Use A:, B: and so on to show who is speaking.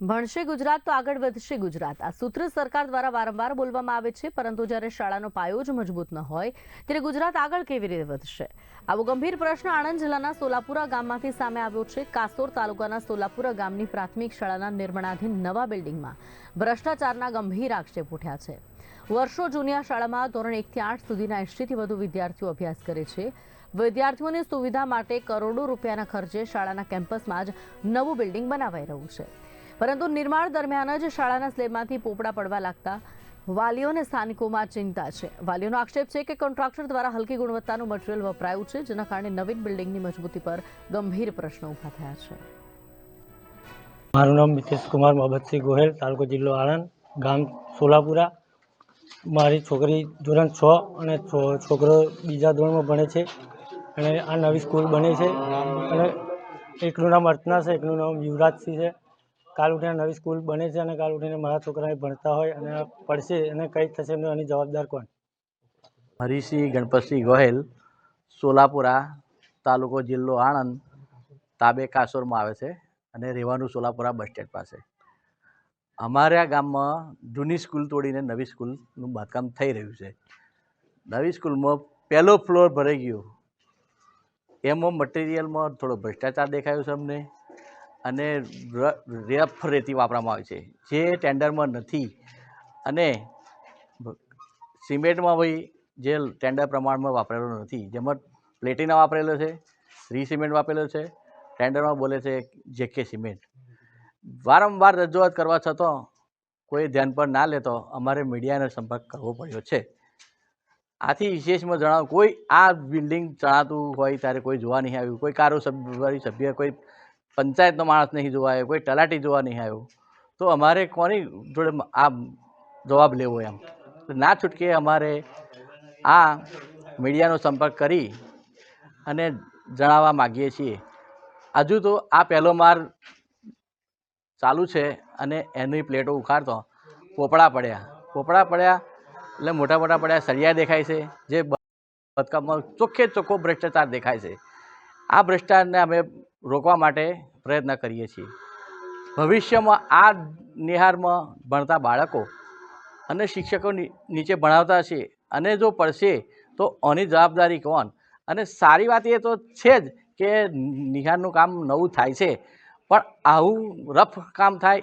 A: ભણશે ગુજરાત તો આગળ વધશે ગુજરાત. આ સૂત્ર સરકાર દ્વારા વારંવાર બોલવામાં આવે છે, પરંતુ જ્યારે શાળાનો પાયો જ મજબૂત ન હોય, ત્યારે ગુજરાત આગળ કેવી રીતે વધશે? આવો ગંભીર પ્રશ્ન આણંદ જિલ્લાના સોલાપુરા ગામમાંથી સામે આવ્યો છે. કાસોર તાલુકાના સોલાપુરા ગામની પ્રાથમિક શાળાના નિર્માણાધીન નવા બિલ્ડિંગમાં ભ્રષ્ટાચારના ગંભીર આક્ષેપ ઉઠ્યા છે. વર્ષો જૂની આ શાળામાં ધોરણ એકથી આઠ સુધીના એંશીથી વધુ વિદ્યાર્થીઓ અભ્યાસ કરે છે. વિદ્યાર્થીઓની સુવિધા માટે કરોડો રૂપિયાના ખર્ચે શાળાના કેમ્પસમાં જ નવું બિલ્ડિંગ બનાવાઈ રહ્યું છે. પરંતુ નિર્માણ દરમિયાન જ શાળાના સ્લેબમાંથી પોપડા પડવા લાગતા વાલીઓને સ્થાનિકોમાં ચિંતા છે. વાલીઓનો આક્ષેપ છે કે કોન્ટ્રાક્ટર દ્વારા હલકી ગુણવત્તાનું મટીરિયલ વપરાયું છે, જેના કારણે નવીન બિલ્ડિંગની મજબૂતી પર ગંભીર પ્રશ્નો ઊભા થયા છે.
B: મારું નામ મિતેશ કુમાર મોહબ્બતસિંહ ગોહેલ, તાલુકો જિલ્લો આણંદ, ગામ સોલાપુરા. મારી છોકરી ધોરણ છ અને છોકરો બીજા ધોરણમાં ભણે છે અને આ નવી સ્કૂલ બને છે. અને એકનું નામ અર્ચના છે, એકનું નામ યુવરાજસિંહ છે. કાલ ઉઠીને નવી સ્કૂલ બને છે અને કાલ ઉઠીને મારા છોકરા ભણતા હોય અને પડશે અને કંઈ થશે એમને એની જવાબદાર કોણ?
C: હરિસિંહ ગણપતસિંહ ગોહેલ, સોલાપુરા તાલુકો જિલ્લો આણંદ, તાબે કાસોરમાં આવે છે અને રહેવાનું સોલાપુરા બસ સ્ટેન્ડ પાસે. અમારા ગામમાં જૂની સ્કૂલ તોડીને નવી સ્કૂલનું બાંધકામ થઈ રહ્યું છે. નવી સ્કૂલમાં પહેલો ફ્લોર ભરાઈ ગયો. એમાં મટીરિયલમાં થોડો ભ્રષ્ટાચાર દેખાયો છે અમને. અને રફ રેતી વાપરવામાં આવે છે. જે ટેન્ડરમાં નથી. અને સિમેન્ટમાં ભાઈ જે ટેન્ડર પ્રમાણમાં વાપરેલો નથી. જેમાં પ્લેટિના વાપરેલો છે રી સિમેન્ટ વાપરેલો છે, ટેન્ડરમાં બોલે છે જેકે સિમેન્ટ. વારંવાર રજૂઆત કરવા છતાં કોઈ ધ્યાન પર ના લેતો અમારે મીડિયાનો સંપર્ક કરવો પડ્યો છે. આથી વિશેષમાં જણાવ, કોઈ આ બિલ્ડિંગ ચણાતું હોય ત્યારે કોઈ જોવા નહીં આવ્યું. કોઈ કારોબારી સભ્ય, કોઈ પંચાયતનો માણસ નહીં જોવા આવ્યો, કોઈ તલાટી જોવા નહીં આવ્યો. તો અમારે કોની જોડે આ જવાબ લેવો એમ? ના છૂટકે અમારે આ મીડિયાનો સંપર્ક કરી અને જણાવવા માગીએ છીએ. હજુ તો આ પહેલો માર ચાલુ છે અને એની પ્લેટો ઉખાડતો. પોપડા પડ્યા. પોપડા પડ્યા એટલે મોટા મોટા પડ્યા સળિયા દેખાય છે, જે બધકામાં ચોખ્ખે ચોખ્ખો ભ્રષ્ટાચાર દેખાય છે. આ ભ્રષ્ટાચારને અમે રોકવા માટે પ્રયત્ન કરીએ છીએ. ભવિષ્યમાં આ નિહારમાં ભણતા બાળકો અને શિક્ષકો નીચે ભણાવતા છે અને જો પડશે તો આની જવાબદારી કોણ? અને સારી વાત એ તો છે જ કે નિહારનું કામ નવું થાય છે, પણ આવું રફ કામ થાય